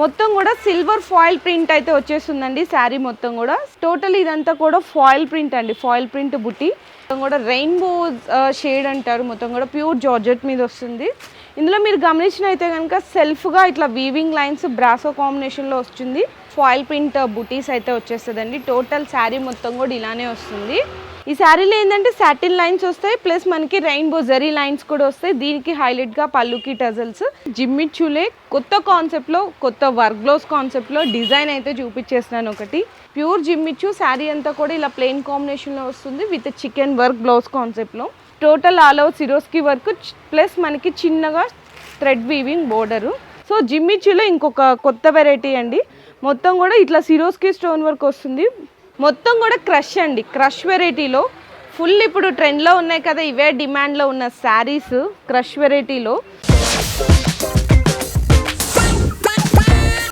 మొత్తం కూడా silver foil print అయితే వచ్చేస్తుందండి. శారీ మొత్తం కూడా. టోటల్ ఇదంతా కూడా ఫాయిల్ ప్రింట్ అండి. ఫాయిల్ ప్రింట్ బుట్టి. మొత్తం కూడా రెయిన్బో షేడ్ అంటారు. మొత్తం కూడా ప్యూర్ జార్జెట్ మీద వస్తుంది. ఇందులో మీరు గమనించిన అయితే కనుక సెల్ఫ్గా ఇట్లా వీవింగ్ లైన్స్ బ్రాసో కాంబినేషన్లో వస్తుంది. ఫాయిల్ ప్రింట్ బుటీస్ అయితే వచ్చేస్తుందండి. టోటల్ శారీ మొత్తం కూడా ఇలానే వస్తుంది. ఈ శారీలో ఏంటంటే సాటిన్ లైన్స్ వస్తాయి ప్లస్ మనకి రెయిన్బో జరీ లైన్స్ కూడా వస్తాయి. దీనికి హైలైట్గా పళ్ళుకి టజల్స్ జిమ్మిచ్చులే కొత్త కాన్సెప్ట్లో కొత్త వర్క్ బ్లౌజ్ కాన్సెప్ట్లో డిజైన్ అయితే చూపించేస్తున్నాను ఒకటి. ప్యూర్ జిమ్మిచ్చు శారీ అంతా కూడా ఇలా ప్లెయిన్ కాంబినేషన్లో వస్తుంది విత్ చికెన్ వర్క్ బ్లౌజ్ కాన్సెప్ట్లో total all over Swarovski work plus మనకి చిన్నగా థ్రెడ్ వీవింగ్ బోర్డరు సో జిమ్మిచ్చులో ఇంకొక కొత్త వెరైటీ అండి. మొత్తం కూడా ఇట్లా సిరోస్కి స్టోన్ వర్క్ వస్తుంది. మొత్తం కూడా క్రష్ అండి. క్రష్ వెరైటీలో ఫుల్ ఇప్పుడు ట్రెండ్లో ఉన్నాయి కదా ఇవే డిమాండ్లో ఉన్న శారీస్ క్రష్ వెరైటీలో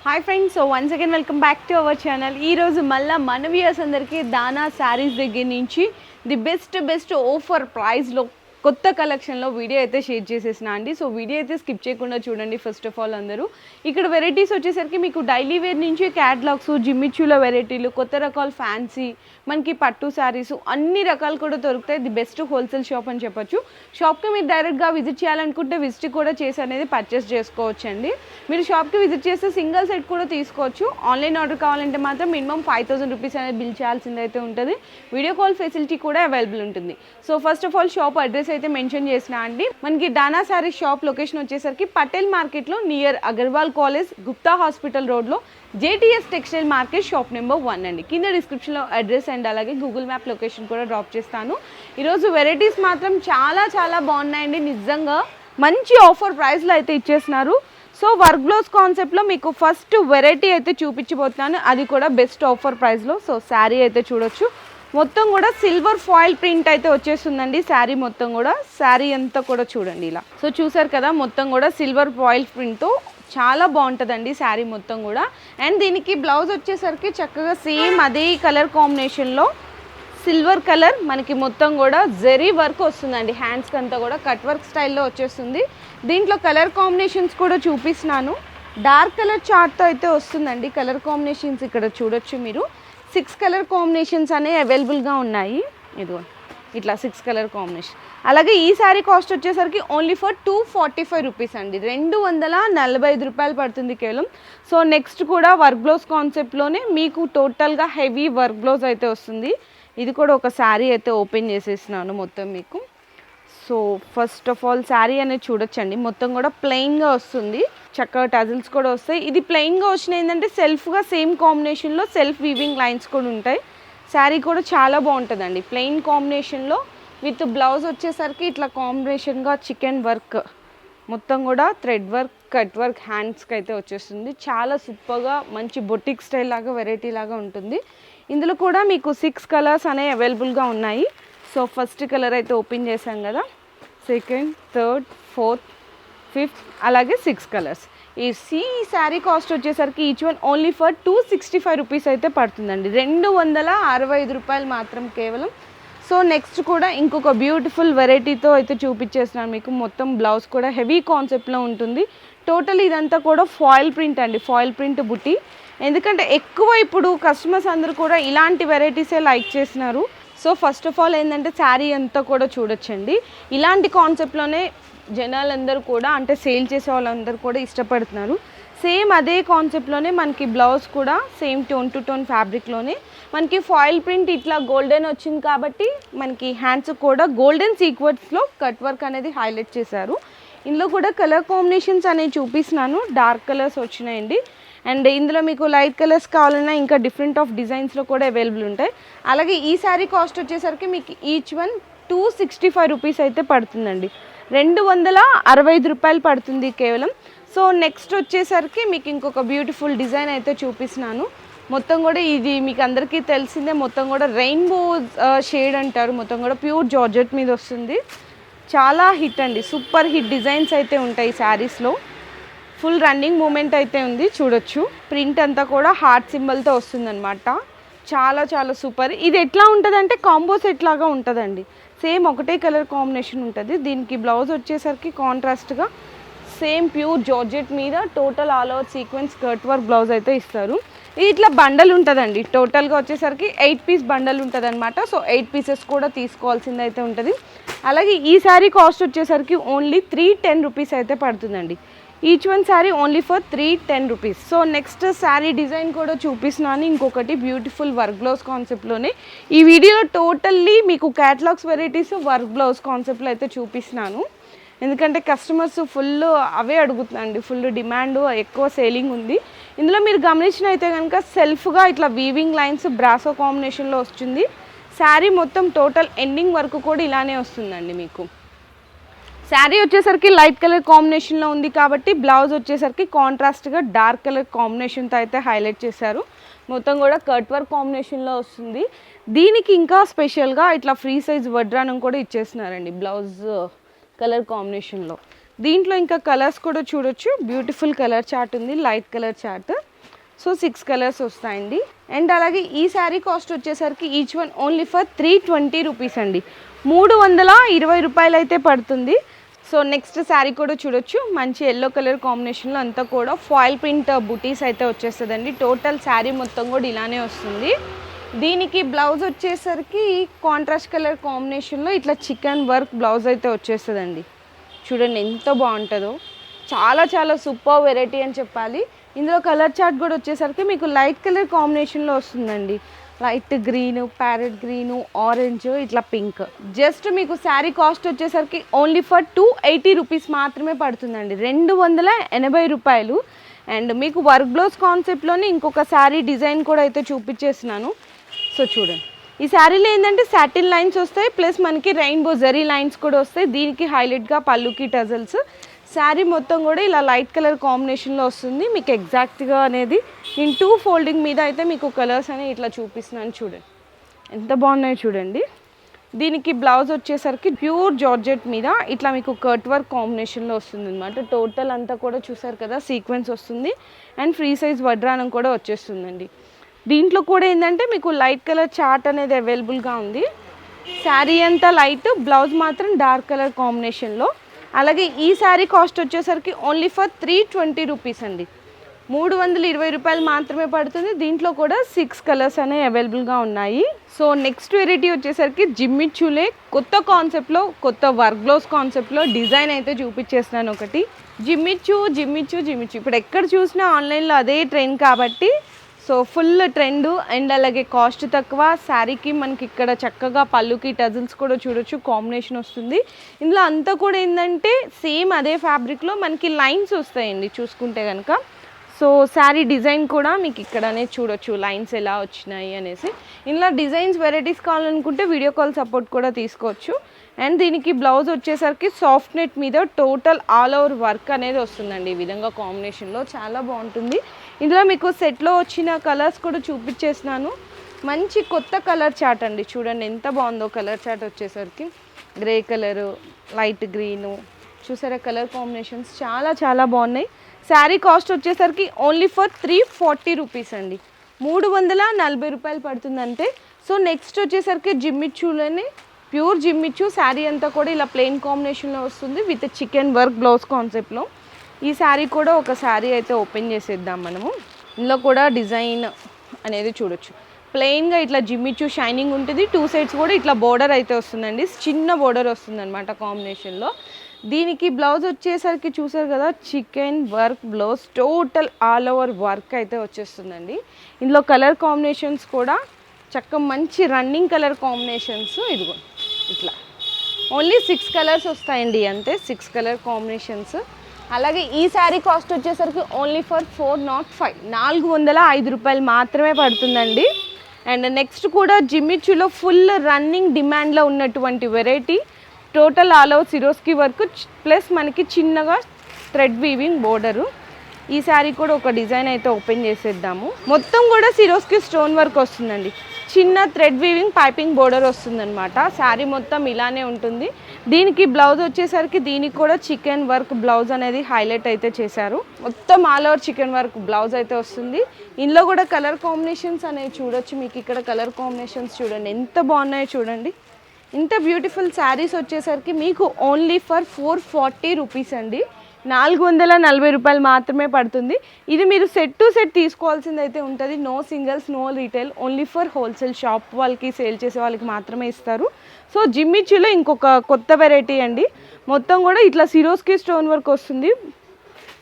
hi friends so once again welcome back to our channel ఈరోజు మళ్ళీ మన వ్యూయర్స్ అందరికీ దానా శారీస్ దగ్గర నుంచి ది బెస్ట్ బెస్ట్ ఆఫర్ ప్రైస్లో కొత్త కలెక్షన్లో వీడియో అయితే షేర్ చేసేసిన అండి. సో వీడియో అయితే స్కిప్ చేయకుండా చూడండి ఫస్ట్ ఆఫ్ ఆల్ అందరూ. ఇక్కడ వెరైటీస్ వచ్చేసరికి మీకు డైలీ వేర్ నుంచి క్యాట్లాగ్స్ జిమ్మిచ్చుల వెరైటీలు కొత్త రకాల ఫ్యాన్సీ మనకి పట్టు శారీస్ అన్ని రకాలు కూడా దొరుకుతాయి. ది బెస్ట్ హోల్సేల్ షాప్ అని చెప్పొచ్చు. షాప్కి మీరు డైరెక్ట్గా విజిట్ చేయాలనుకుంటే విజిట్ కూడా చేసి అనేది పర్చేస్ చేసుకోవచ్చు అండి మీరు షాప్కి విజిట్ చేస్తే సింగిల్ సెట్ కూడా తీసుకోవచ్చు. ఆన్లైన్ ఆర్డర్ కావాలంటే మాత్రం మినిమం ఫైవ్ థౌసండ్ రూపీస్ అనేది బిల్ చేయాల్సిందైతే అయితే ఉంటుంది. వీడియో కాల్ ఫెసిలిటీ కూడా అవైలబుల్ ఉంటుంది. So first of all shop address అయితే మెన్షన్ చేసిన అండి. మనకి దానా శారీ షాప్ లొకేషన్ వచ్చేసరికి పటేల్ మార్కెట్లో near Agarwal college Gupta hospital రోడ్లో JTS textile market shop number one అండి. కింద డిస్క్రిప్షన్లో అడ్రస్ అండ్ అలాగే గూగుల్ మ్యాప్ లొకేషన్ కూడా డ్రాప్ చేస్తాను. ఈరోజు వెరైటీస్ మాత్రం చాలా చాలా బాగున్నాయండి. నిజంగా మంచి ఆఫర్ ప్రైస్లో అయితే ఇచ్చేసినారు సో వర్క్ బ్లౌజ్ కాన్సెప్ట్లో మీకు ఫస్ట్ వెరైటీ అయితే చూపించబోతున్నాను. అది కూడా బెస్ట్ ఆఫర్ ప్రైస్లో సో శారీ అయితే చూడొచ్చు. మొత్తం కూడా సిల్వర్ ఫాయిల్ ప్రింట్ అయితే వచ్చేస్తుందండి. శారీ మొత్తం కూడా. శారీ అంతా కూడా చూడండి ఇలా. సో చూసారు కదా మొత్తం కూడా సిల్వర్ ఫాయిల్ ప్రింట్తో చాలా బాగుంటుందండి శారీ మొత్తం కూడా. అండ్ దీనికి బ్లౌజ్ వచ్చేసరికి చక్కగా సేమ్ అదే కలర్ కాంబినేషన్లో సిల్వర్ కలర్ మనకి మొత్తం కూడా జెరీ వర్క్ వస్తుందండి. హ్యాండ్స్కి అంతా కూడా కట్ వర్క్ స్టైల్లో వచ్చేస్తుంది. దీంట్లో కలర్ కాంబినేషన్స్ కూడా చూపిస్తున్నాను. డార్క్ కలర్ చార్ట్తో అయితే వస్తుందండి. కలర్ కాంబినేషన్స్ ఇక్కడ చూడొచ్చు మీరు. సిక్స్ కలర్ కాంబినేషన్స్ అనేవి అవైలబుల్గా ఉన్నాయి. ఇదిగో ఇట్లా సిక్స్ కలర్ కాంబినేషన్. అలాగే ఈ శారీ కాస్ట్ వచ్చేసరికి only for two forty five rupees అండి. రెండు వందల నలభై ఐదు రూపాయలు పడుతుంది కేవలం. సో నెక్స్ట్ కూడా వర్క్ బ్లౌజ్ కాన్సెప్ట్లోనే మీకు టోటల్గా హెవీ వర్క్ బ్లౌజ్ అయితే వస్తుంది. ఇది కూడా ఒక శారీ అయితే ఓపెన్ చేసేసినాను మొత్తం మీకు. So first of all saree అనేది చూడొచ్చండి. మొత్తం కూడా ప్లెయిన్గా వస్తుంది. చక్కగా టజిల్స్ కూడా వస్తాయి. ఇది ప్లెయిన్గా వచ్చిన ఏంటంటే సెల్ఫ్గా సేమ్ కాంబినేషన్లో సెల్ఫ్ వీవింగ్ లైన్స్ కూడా ఉంటాయి. శారీ కూడా చాలా బాగుంటుందండి. ప్లెయిన్ కాంబినేషన్లో విత్ బ్లౌజ్ వచ్చేసరికి ఇట్లా కాంబినేషన్గా చికెన్ వర్క్ మొత్తం కూడా థ్రెడ్ వర్క్ కట్ వర్క్ హ్యాండ్స్కి అయితే వచ్చేస్తుంది. చాలా సూపర్గా మంచి బొటిక్ స్టైల్ లాగా వెరైటీ లాగా ఉంటుంది. ఇందులో కూడా మీకు సిక్స్ కలర్స్ అనేవి అవైలబుల్గా ఉన్నాయి. సో ఫస్ట్ కలర్ అయితే ఓపెన్ చేశాం కదా. సెకండ్ థర్డ్ ఫోర్త్ ఫిఫ్త్ అలాగే సిక్స్ కలర్స్. ఈ సీ శారీ కాస్ట్ వచ్చేసరికి each one only for two sixty five rupees అయితే పడుతుందండి. రెండు వందల అరవై ఐదు రూపాయలు మాత్రం కేవలం. సో నెక్స్ట్ కూడా ఇంకొక బ్యూటిఫుల్ వెరైటీతో అయితే చూపించేస్తున్నాను మీకు. మొత్తం బ్లౌజ్ కూడా హెవీ కాన్సెప్ట్లో ఉంటుంది. టోటల్ ఇదంతా కూడా ఫాయిల్ ప్రింట్ అండి. ఫాయిల్ ప్రింట్ బుట్టి. ఎందుకంటే ఎక్కువ ఇప్పుడు కస్టమర్స్ అందరూ కూడా ఇలాంటి వెరైటీసే లైక్ చేస్తున్నారు. సో ఫస్ట్ ఆఫ్ ఆల్ ఏంటంటే శారీ అంతా కూడా చూడొచ్చండి. ఇలాంటి కాన్సెప్ట్లోనే జనాలందరూ కూడా అంటే సేల్ చేసే వాళ్ళందరూ కూడా ఇష్టపడుతున్నారు. సేమ్ అదే కాన్సెప్ట్లోనే మనకి బ్లౌజ్ కూడా సేమ్ టోన్ టు టోన్ ఫ్యాబ్రిక్లోనే మనకి ఫాయిల్ ప్రింట్ ఇట్లా గోల్డెన్ వచ్చింది కాబట్టి మనకి హ్యాండ్స్ కూడా గోల్డెన్ సీక్వెన్స్లో కట్ వర్క్ అనేది హైలైట్ చేశారు. ఇందులో కూడా కలర్ కాంబినేషన్స్ అనేవి చూపిస్తున్నాను. డార్క్ కలర్స్ వచ్చినాయండి. అండ్ ఇందులో మీకు లైట్ కలర్స్ కావాలన్నా ఇంకా డిఫరెంట్ ఆఫ్ డిజైన్స్లో కూడా అవైలబుల్ ఉంటాయి. అలాగే ఈ శారీ కాస్ట్ వచ్చేసరికి మీకు each one two sixty five rupees అయితే పడుతుందండి. రెండు వందల అరవై ఐదు రూపాయలు పడుతుంది కేవలం. సో నెక్స్ట్ వచ్చేసరికి మీకు ఇంకొక బ్యూటిఫుల్ డిజైన్ అయితే చూపిస్తున్నాను. మొత్తం కూడా ఇది మీకు అందరికీ తెలిసిందే. మొత్తం కూడా రెయిన్బో షేడ్ అంటారు. మొత్తం కూడా ప్యూర్ జార్జెట్ మీద వస్తుంది. చాలా హిట్ అండి. సూపర్ హిట్ డిజైన్స్ అయితే ఉంటాయి శారీస్లో ఫుల్ రన్నింగ్ మూమెంట్ అయితే ఉంది చూడొచ్చు. ప్రింట్ అంతా కూడా హార్ట్ సింబల్తో వస్తుందన్నమాట. చాలా చాలా సూపర్. ఇది ఎట్లా ఉంటుంది అంటే కాంబో సెట్ లాగా ఉంటుందండి. సేమ్ ఒకటే కలర్ కాంబినేషన్ ఉంటుంది. దీనికి బ్లౌజ్ వచ్చేసరికి కాంట్రాస్ట్గా సేమ్ ప్యూర్ జార్జెట్ మీద total all over sequence skirt work blouse అయితే ఇస్తారు. ఇది ఇట్లా బండల్ ఉంటుందండి. టోటల్గా వచ్చేసరికి ఎయిట్ పీస్ బండల్ ఉంటుంది అనమాట సో ఎయిట్ పీసెస్ కూడా తీసుకోవాల్సింది అయితే ఉంటుంది. అలాగే ఈ శారీ కాస్ట్ వచ్చేసరికి ఓన్లీ త్రీ టెన్ రూపీస్ అయితే పడుతుందండి. Each one saree only for three ten rupees so next saree design కూడా చూపిస్తున్నాను. ఇంకొకటి బ్యూటిఫుల్ వర్క్ బ్లౌజ్ కాన్సెప్ట్లోనే ఈ వీడియోలో టోటల్లీ మీకు క్యాటలాగ్స్ వెరైటీస్ వర్క్ బ్లౌజ్ కాన్సెప్ట్లో అయితే చూపిస్తున్నాను. ఎందుకంటే కస్టమర్స్ ఫుల్ అవే అడుగుతుందండి. ఫుల్ డిమాండ్ ఎక్కువ సేలింగ్ ఉంది. ఇందులో మీరు గమనించిన అయితే కనుక సెల్ఫ్గా ఇట్లా వీవింగ్ లైన్స్ బ్రాసో కాంబినేషన్లో వస్తుంది. శారీ మొత్తం టోటల్ ఎండింగ్ వరకు కూడా ఇలానే వస్తుందండి మీకు. శారీ వచ్చేసరికి లైట్ కలర్ కాంబినేషన్లో ఉంది కాబట్టి బ్లౌజ్ వచ్చేసరికి కాంట్రాస్ట్గా డార్క్ కలర్ కాంబినేషన్తో అయితే హైలైట్ చేశారు. మొత్తం కూడా కట్ వర్క్ కాంబినేషన్లో వస్తుంది. దీనికి ఇంకా స్పెషల్గా ఇట్లా ఫ్రీ సైజ్ వడ్రానం కూడా ఇచ్చేస్తున్నారండి బ్లౌజ్ కలర్ కాంబినేషన్లో దీంట్లో ఇంకా కలర్స్ కూడా చూడొచ్చు. బ్యూటిఫుల్ కలర్ చార్ట్ ఉంది light colour chart so six colours వస్తాయండి. అండ్ అలాగే ఈ శారీ కాస్ట్ వచ్చేసరికి each one only for three twenty rupees అండి. మూడు వందల ఇరవై రూపాయలు అయితే పడుతుంది. సో నెక్స్ట్ శారీ కూడా చూడొచ్చు. మంచి ఎల్లో కలర్ కాంబినేషన్లో అంతా కూడా ఫాయిల్ ప్రింట్ బుటీస్ అయితే వచ్చేస్తుందండి. టోటల్ శారీ మొత్తం కూడా ఇలానే వస్తుంది. దీనికి బ్లౌజ్ వచ్చేసరికి కాంట్రాస్ట్ కలర్ కాంబినేషన్లో ఇట్లా చికెన్ వర్క్ బ్లౌజ్ అయితే వచ్చేస్తుందండి. చూడండి ఎంత బాగుంటుందో. చాలా చాలా సూపర్ వెరైటీ అని చెప్పాలి. ఇందులో కలర్ చార్ట్ కూడా వచ్చేసరికి మీకు లైట్ కలర్ కాంబినేషన్లో వస్తుందండి. Light green parrot green orange ఇట్లా పింక్. జస్ట్ మీకు శారీ కాస్ట్ వచ్చేసరికి only for two eighty rupees మాత్రమే పడుతుందండి. రెండు వందల ఎనభై రూపాయలు. అండ్ మీకు వర్క్ బ్లౌజ్ కాన్సెప్ట్లోనే ఇంకొక శారీ డిజైన్ కూడా అయితే చూపించేసినాను సో చూడండి. ఈ శారీలో ఏంటంటే సాటిన్ లైన్స్ వస్తాయి. ప్లస్ మనకి రెయిన్బో జరీ లైన్స్ కూడా వస్తాయి. దీనికి హైలైట్గా పళ్ళుకి టజల్స్. శారీ మొత్తం కూడా ఇలా లైట్ కలర్ కాంబినేషన్లో వస్తుంది. మీకు ఎగ్జాక్ట్గా అనేది నేను టూ ఫోల్డింగ్ మీద అయితే మీకు కలర్స్ అనేవి ఇట్లా చూపిస్తున్నాను చూడండి. ఎంత బాగున్నాయో చూడండి. దీనికి బ్లౌజ్ వచ్చేసరికి ప్యూర్ జార్జెట్ మీద ఇట్లా మీకు కర్ట్ వర్క్ కాంబినేషన్లో వస్తుంది అనమాట టోటల్ అంతా కూడా చూసారు కదా సీక్వెన్స్ వస్తుంది. అండ్ ఫ్రీ సైజ్ వడ్రానం కూడా వచ్చేస్తుందండి. దీంట్లో కూడా ఏంటంటే మీకు లైట్ కలర్ చార్ట్ అనేది అవైలబుల్గా ఉంది. శారీ అంతా లైట్ బ్లౌజ్ మాత్రం డార్క్ కలర్ కాంబినేషన్లో అలాగే ఈ శారీ కాస్ట్ వచ్చేసరికి only for three twenty rupees అండి. మూడు వందల ఇరవై రూపాయలు మాత్రమే పడుతుంది. దీంట్లో కూడా సిక్స్ కలర్స్ అనేవి అవైలబుల్గా ఉన్నాయి. సో నెక్స్ట్ వెరైటీ వచ్చేసరికి జిమ్మిచ్చులే కొత్త కాన్సెప్ట్లో కొత్త వర్క్ బ్లౌజ్ కాన్సెప్ట్లో డిజైన్ అయితే చూపించేస్తున్నాను ఒకటి. జిమ్మిచ్చు జిమ్మిచ్చు జిమ్మిచ్చు ఇప్పుడు ఎక్కడ చూసినా ఆన్లైన్లో అదే ట్రెండ్ కాబట్టి సో ఫుల్ ట్రెండ్ అండ్ అలాగే కాస్ట్ తక్కువ. శారీకి మనకి ఇక్కడ చక్కగా పళ్ళుకి టజిల్స్ కూడా చూడొచ్చు కాంబినేషన్ వస్తుంది. ఇందులో అంతా కూడా ఏంటంటే సేమ్ అదే ఫ్యాబ్రిక్లో మనకి లైన్స్ వస్తాయండి చూసుకుంటే కనుక సో శారీ డిజైన్ కూడా మీకు ఇక్కడనే చూడొచ్చు లైన్స్ ఎలా వచ్చినాయి అనేసి. ఇందులో డిజైన్స్ వెరైటీస్ కావాలనుకుంటే వీడియో కాల్ సపోర్ట్ కూడా తీసుకోవచ్చు. అండ్ దీనికి బ్లౌజ్ వచ్చేసరికి సాఫ్ట్ నెట్ మీద టోటల్ ఆల్ ఓవర్ వర్క్ అనేది వస్తుందండి ఈ విధంగా కాంబినేషన్లో. చాలా బాగుంటుంది. ఇందులో మీకు సెట్లో వచ్చిన కలర్స్ కూడా చూపించేసినాను మంచి కొత్త కలర్ చాట్ అండి. చూడండి ఎంత బాగుందో కలర్ చాట్ వచ్చేసరికి. Grey colour light green. చూసారా కలర్ కాంబినేషన్స్? చాలా చాలా బాగున్నాయి. శారీ కాస్ట్ వచ్చేసరికి only for three forty rupees అండి. మూడు వందల నలభై రూపాయలు పడుతుందంటే సో నెక్స్ట్ వచ్చేసరికి జిమ్మిచ్చులోనే. ప్యూర్ జిమ్మిచ్చు శారీ అంతా కూడా ఇలా ప్లెయిన్ కాంబినేషన్లో వస్తుంది విత్ చికెన్ వర్క్ బ్లౌజ్ కాన్సెప్ట్లో. ఈ శారీ కూడా ఒక శారీ అయితే ఓపెన్ చేసేద్దాం మనము. ఇందులో కూడా డిజైన్ అనేది చూడొచ్చు. ప్లెయిన్గా ఇట్లా జిమ్మిచ్చు షైనింగ్ ఉంటుంది. టూ సైడ్స్ కూడా ఇట్లా బోర్డర్ అయితే వస్తుందండి. చిన్న బోర్డర్ వస్తుందన్నమాట కాంబినేషన్లో దీనికి బ్లౌజ్ వచ్చేసరికి చూసారు కదా chicken work blouse total all over work అయితే వచ్చేస్తుందండి. ఇందులో కలర్ కాంబినేషన్స్ కూడా చక్క మంచి రన్నింగ్ కలర్ కాంబినేషన్స్ ఇదిగో ఇట్లా. ఓన్లీ సిక్స్ కలర్స్ వస్తాయండి అంతే. సిక్స్ కలర్ కాంబినేషన్స్ అలాగే ఈ శారీ కాస్ట్ వచ్చేసరికి only for four naught five నాలుగు వందల ఐదు రూపాయలు మాత్రమే పడుతుందండి. అండ్ నెక్స్ట్ కూడా జిమ్మిచ్చులో ఫుల్ రన్నింగ్ డిమాండ్లో ఉన్నటువంటి variety total all over Swarovski work plus మనకి చిన్నగా థ్రెడ్ వీవింగ్ బోర్డరు ఈ శారీ కూడా ఒక డిజైన్ అయితే ఓపెన్ చేసేద్దాము. మొత్తం కూడా సిరోస్కి స్టోన్ వర్క్ వస్తుందండి. చిన్న థ్రెడ్ వీవింగ్ పైపింగ్ బోర్డర్ వస్తుందన్నమాట. శారీ మొత్తం ఇలానే ఉంటుంది. దీనికి బ్లౌజ్ వచ్చేసరికి దీనికి కూడా చికెన్ వర్క్ బ్లౌజ్ అనేది హైలైట్ అయితే చేశారు. మొత్తం all over chicken work blouse అయితే వస్తుంది. ఇందులో కూడా కలర్ కాంబినేషన్స్ అనేవి చూడొచ్చు. మీకు ఇక్కడ కలర్ కాంబినేషన్స్ చూడండి. ఎంత బాగున్నాయో చూడండి. ఇంత బ్యూటిఫుల్ శారీస్ వచ్చేసరికి మీకు only for four forty rupees అండి. నాలుగు వందల నలభై రూపాయలు మాత్రమే పడుతుంది. ఇది మీరు సెట్ టు సెట్ తీసుకోవాల్సింది అయితే ఉంటుంది. No singles no retail only for wholesale shop వాళ్ళకి సేల్ చేసే వాళ్ళకి మాత్రమే ఇస్తారు. సో జిమ్మిచ్చులో ఇంకొక కొత్త వెరైటీ అండి. మొత్తం కూడా ఇట్లా సిరోస్కి స్టోన్ వర్క్ వస్తుంది.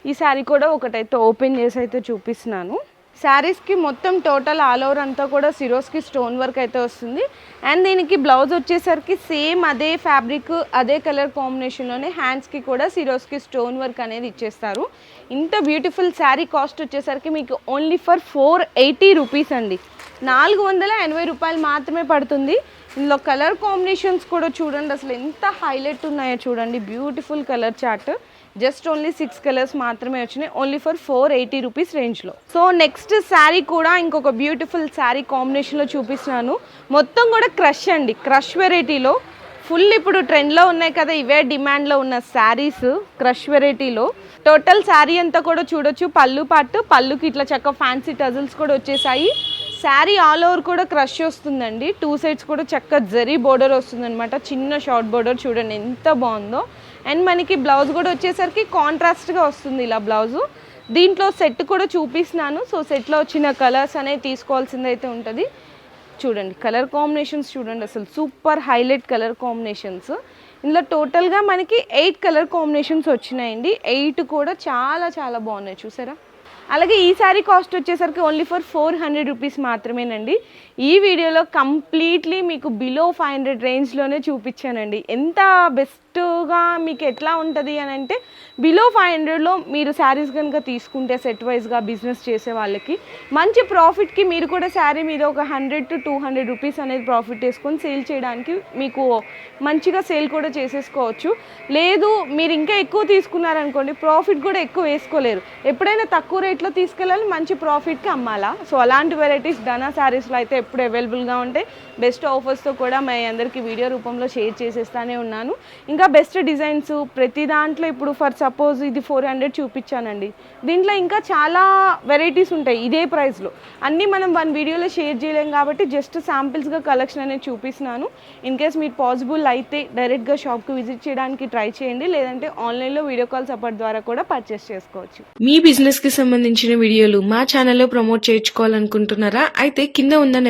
ఈ శారీ కూడా ఒకటైతే ఓపెన్ చేసి అయితే చూపిస్తున్నాను. శారీస్కి మొత్తం టోటల్ ఆల్ ఓవర్ అంతా కూడా సిరోస్కి స్టోన్ వర్క్ అయితే వస్తుంది. అండ్ దీనికి బ్లౌజ్ వచ్చేసరికి సేమ్ అదే ఫ్యాబ్రిక్ అదే కలర్ కాంబినేషన్లోనే హ్యాండ్స్కి కూడా సిరోస్కి స్టోన్ వర్క్ అనేది ఇచ్చేస్తారు. ఇంత బ్యూటిఫుల్ శారీ కాస్ట్ వచ్చేసరికి మీకు only for four eighty rupees అండి. నాలుగు వందల ఎనభై రూపాయలు మాత్రమే పడుతుంది. ఇందులో కలర్ కాంబినేషన్స్ కూడా చూడండి అసలు ఎంత హైలైట్ ఉన్నాయో చూడండి. Beautiful colour chart. Just only six colours మాత్రమే వచ్చినాయి. Only for four eighty rupees రేంజ్లో సో నెక్స్ట్ శారీ కూడా ఇంకొక బ్యూటిఫుల్ శారీ కాంబినేషన్లో చూపిస్తున్నాను. మొత్తం కూడా క్రష్ అండి. క్రష్ వెరైటీలో ఫుల్ ఇప్పుడు ట్రెండ్లో ఉన్నాయి కదా ఇవే డిమాండ్లో ఉన్న శారీస్ క్రష్ వెరైటీలో టోటల్ శారీ అంతా కూడా చూడొచ్చు. పళ్ళు పాటు పళ్ళుకి ఇట్లా చక్క ఫ్యాన్సీ టజల్స్ కూడా వచ్చేసాయి. శారీ ఆల్ ఓవర్ కూడా క్రష్ వస్తుందండి. టూ సైడ్స్ కూడా చక్క జరీ బోర్డర్ వస్తుందన్నమాట. చిన్న షార్ట్ బోర్డర్ చూడండి ఎంత బాగుందో. అండ్ మనకి బ్లౌజ్ కూడా వచ్చేసరికి కాంట్రాస్ట్గా వస్తుంది ఇలా బ్లౌజు. దీంట్లో సెట్ కూడా చూపిస్తున్నాను. సో సెట్లో వచ్చిన కలర్స్ అనేవి తీసుకోవాల్సింది అయితే ఉంటుంది. చూడండి కలర్ కాంబినేషన్స్ చూడండి అసలు సూపర్ హైలైట్ కలర్ కాంబినేషన్స్. ఇందులో టోటల్గా మనకి ఎయిట్ కలర్ కాంబినేషన్స్ వచ్చినాయండి. ఎయిట్ కూడా చాలా చాలా బాగున్నాయి. చూసారా? అలాగే ఈ శారీ కాస్ట్ వచ్చేసరికి only for four hundred rupees మాత్రమేనండి. ఈ వీడియోలో కంప్లీట్లీ మీకు బిలో ఫైవ్ హండ్రెడ్ రేంజ్లోనే చూపించానండి. ఎంత బెస్ట్గా మీకు ఎట్లా ఉంటుంది అని అంటే బిలో ఫైవ్ హండ్రెడ్లో మీరు శారీస్ కనుక తీసుకుంటే సెట్ వైజ్గా బిజినెస్ చేసే వాళ్ళకి మంచి ప్రాఫిట్కి మీరు కూడా శారీ మీద ఒక hundred to two hundred rupees అనేది ప్రాఫిట్ వేసుకొని సేల్ చేయడానికి మీకు మంచిగా సేల్ కూడా చేసేసుకోవచ్చు. లేదు మీరు ఇంకా ఎక్కువ తీసుకున్నారనుకోండి ప్రాఫిట్ కూడా ఎక్కువ వేసుకోలేరు. ఎప్పుడైనా తక్కువ రేట్లో తీసుకెళ్ళాలి మంచి ప్రాఫిట్కి అమ్మాలా? సో అలాంటి వెరైటీస్ ధనా శారీస్లో అయితే ఎప్పుడు అవైలబుల్గా ఉంటాయి బెస్ట్ ఆఫర్స్తో కూడా మీ అందరికీ వీడియో రూపంలో షేర్ చేసేస్తానే ఉన్నాను. ఇంకా బెస్ట్ డిజైన్స్ ప్రతి దాంట్లో ఇప్పుడు ఫర్ సపోజ్ ఇది ఫోర్ హండ్రెడ్ చూపించానండి. దీంట్లో ఇంకా చాలా వెరైటీస్ ఉంటాయి ఇదే ప్రైస్లో అన్నీ మనం వన్ వీడియోలో షేర్ చేయలేం కాబట్టి జస్ట్ శాంపిల్స్గా కలెక్షన్ అనేది చూపిస్తున్నాను. ఇన్ కేస్ మీరు పాసిబుల్ అయితే డైరెక్ట్గా షాప్కి విజిట్ చేయడానికి ట్రై చేయండి. లేదంటే ఆన్లైన్లో వీడియో కాల్ సపోర్ట్ ద్వారా కూడా పర్చేస్ చేసుకోవచ్చు. మీ బిజినెస్కి సంబంధించిన వీడియోలు మా ఛానల్లో ప్రమోట్ చేయించుకోవాలనుకుంటున్నారా? అయితే కింద ఉన్న